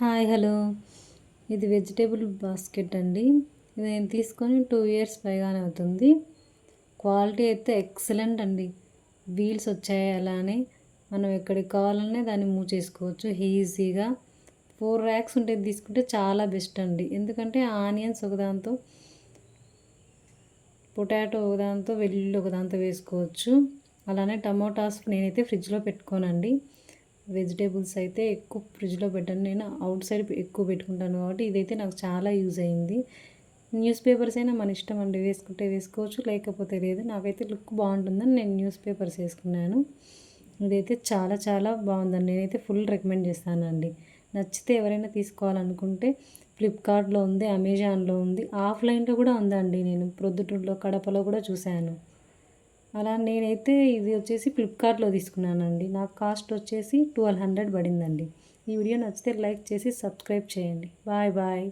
Hi hello. ఇది vegetable basket అండి. ఇది నేను తీసుకొని టూ ఇయర్స్ పైగానే అవుతుంది. క్వాలిటీ అయితే ఎక్సలెంట్ అండి. వీల్స్ వచ్చాయి అలానే. మనం ఎక్కడికి కావాలనే దాన్ని మూవ్ చేసుకోవచ్చు ఈజీగా. ఫోర్ ర్యాక్స్ ఉంటే తీసుకుంటే చాలా బెస్ట్ అండి. ఎందుకంటే ఆనియన్స్ ఒకదాంతో పొటాటో ఒకదాంతో వెల్లుల్లి ఒకదాంతో వేసుకోవచ్చు. అలానే టమోటాస్ నేనైతే ఫ్రిడ్జ్లో పెట్టుకోనండి. వెజిటేబుల్స్ అయితే ఎక్కువ ఫ్రిడ్జ్లో పెట్టాను. నేను అవుట్ సైడ్ ఎక్కువ పెట్టుకుంటాను కాబట్టి ఇదైతే నాకు చాలా యూజ్ అయింది. న్యూస్ పేపర్స్ అయినా మన ఇష్టం అండి. వేసుకుంటే వేసుకోవచ్చు లేకపోతే లేదు. నాకైతే లుక్ బాగుంటుందని నేను న్యూస్ పేపర్స్ వేసుకున్నాను. ఇదైతే చాలా చాలా బాగుందండి. నేనైతే ఫుల్ రికమెండ్ చేస్తానండి. నచ్చితే ఎవరైనా తీసుకోవాలనుకుంటే ఫ్లిప్కార్ట్లో ఉంది అమెజాన్లో ఉంది. ఆఫ్లైన్లో కూడా ఉందండి. నేను ప్రొద్దుటూరులో కడపలో కూడా చూశాను. అలా నేనైతే ఇది వచ్చేసి ఫ్లిప్కార్ట్లో తీసుకున్నానండి. నాకు కాస్ట్ వచ్చేసి ట్వెల్వ్ హండ్రెడ్ పడిందండి. ఈ వీడియో నచ్చితే లైక్ చేసి సబ్స్క్రైబ్ చేయండి. Bye bye.